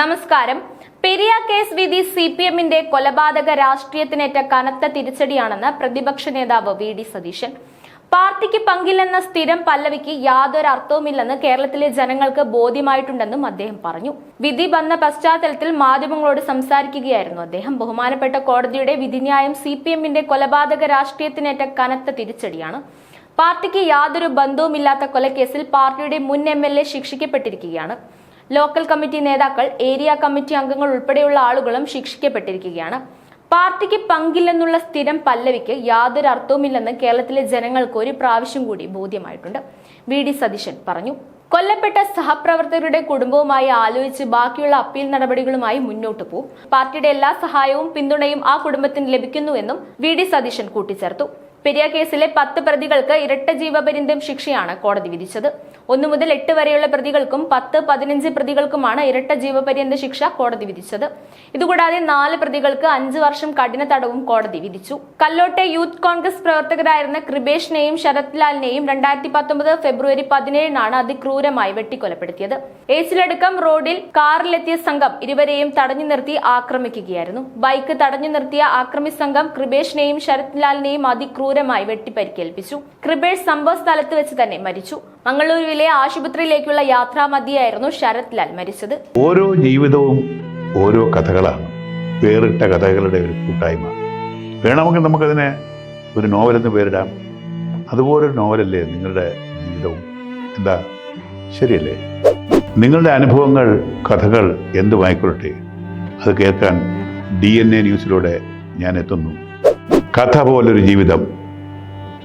നമസ്കാരം. പെരിയ കേസ് വിധി C P എമ്മിന്റെ കൊലപാതക രാഷ്ട്രീയത്തിനേറ്റ കനത്ത തിരിച്ചടിയാണെന്ന് പ്രതിപക്ഷ നേതാവ് വി ഡി സതീശൻ. പാർട്ടിക്ക് പങ്കില്ലെന്ന സ്ഥിരം പല്ലവിക്ക് യാതൊരു അർത്ഥവുമില്ലെന്ന് കേരളത്തിലെ ജനങ്ങൾക്ക് ബോധ്യമായിട്ടുണ്ടെന്നും അദ്ദേഹം പറഞ്ഞു. വിധി വന്ന പശ്ചാത്തലത്തിൽ മാധ്യമങ്ങളോട് സംസാരിക്കുകയായിരുന്നു അദ്ദേഹം. ബഹുമാനപ്പെട്ട കോടതിയുടെ വിധിന്യായം സി പി എമ്മിന്റെ കൊലപാതക രാഷ്ട്രീയത്തിനേറ്റ കനത്ത തിരിച്ചടിയാണ്. പാർട്ടിക്ക് യാതൊരു ബന്ധവുമില്ലാത്ത കൊലക്കേസിൽ പാർട്ടിയുടെ മുൻ എം എൽ എ ശിക്ഷിക്കപ്പെട്ടിരിക്കുകയാണ്. ലോക്കൽ കമ്മിറ്റി നേതാക്കൾ ഏരിയ കമ്മിറ്റി അംഗങ്ങൾ ഉൾപ്പെടെയുള്ള ആളുകളും ശിക്ഷിക്കപ്പെട്ടിരിക്കുകയാണ്. പാർട്ടിക്ക് പങ്കില്ലെന്നുള്ള സ്ഥിരം പല്ലവിക്ക് യാതൊരു അർത്ഥവുമില്ലെന്ന് കേരളത്തിലെ ജനങ്ങൾക്ക് ഒരു പ്രാവശ്യം കൂടി ബോധ്യമായിട്ടുണ്ട്. വി ഡി സതീശൻ പറഞ്ഞു കൊല്ലപ്പെട്ട സഹപ്രവർത്തകരുടെ കുടുംബവുമായി ആലോചിച്ച് ബാക്കിയുള്ള അപ്പീൽ നടപടികളുമായി മുന്നോട്ടു പോകും പാർട്ടിയുടെ എല്ലാ സഹായവും പിന്തുണയും ആ കുടുംബത്തിന് ലഭിക്കുന്നുവെന്നും വി ഡി സതീശൻ കൂട്ടിച്ചേർത്തു. പെരിയ കേസിലെ പത്ത് പ്രതികൾക്ക് ഇരട്ട ജീവപര്യന്തം ശിക്ഷയാണ് കോടതി വിധിച്ചത്. ഒന്നു മുതൽ എട്ട് വരെയുള്ള പ്രതികൾക്കും പത്ത് പതിനഞ്ച് പ്രതികൾക്കുമാണ് ഇരട്ട ജീവപര്യന്ത ശിക്ഷ കോടതി വിധിച്ചത്. ഇതുകൂടാതെ നാല് പ്രതികൾക്ക് അഞ്ച് വർഷം കഠിന തടവും കോടതി വിധിച്ചു. കല്ലോട്ടെ യൂത്ത് കോൺഗ്രസ് പ്രവർത്തകരായിരുന്ന കൃപേഷിനെയും ശരത് ലാലിനെയും രണ്ടായിരത്തി പത്തൊമ്പത് ഫെബ്രുവരി പതിനേഴിനാണ് അതിക്രൂരമായി വെട്ടിക്കൊലപ്പെടുത്തിയത്. ഏച്ചിലടുക്കം റോഡിൽ കാറിലെത്തിയ സംഘം ഇരുവരെയും തടഞ്ഞു നിർത്തി ആക്രമിക്കുകയായിരുന്നു. ബൈക്ക് തടഞ്ഞു നിർത്തിയ ആക്രമി സംഘം കൃപേഷിനെയും ശരത് ലാലിനെയും അതിക്രൂരമായി വെട്ടിപ്പരിക്കേൽപ്പിച്ചു. കൃപേഷ് സംഭവ സ്ഥലത്ത് വെച്ച് തന്നെ മരിച്ചു. മംഗളൂരുവിലെ ആശുപത്രിയിലേക്കുള്ള യാത്രാമതിയായിരുന്നു ശരത് ലാൽ മരിച്ചത്. ഓരോ ജീവിതവും ഓരോ കഥകളാണ്. വേറിട്ട കഥകളുടെ ഒരു കൂട്ടായ്മ. വേണമെങ്കിൽ നമുക്കതിനെ ഒരു നോവലെന്ന് പേരിടാം. അതുപോലൊരു നോവലല്ലേ നിങ്ങളുടെ ജീവിതവും? എന്താ? ശരിയല്ലേ? നിങ്ങളുടെ അനുഭവങ്ങൾ കഥകൾ എന്തുമായിക്കൊള്ളട്ടെ അത് കേൾക്കാൻ ഡി എൻ എ ന്യൂസിലൂടെ ഞാൻ എത്തുന്നു. കഥ പോലൊരു ജീവിതം.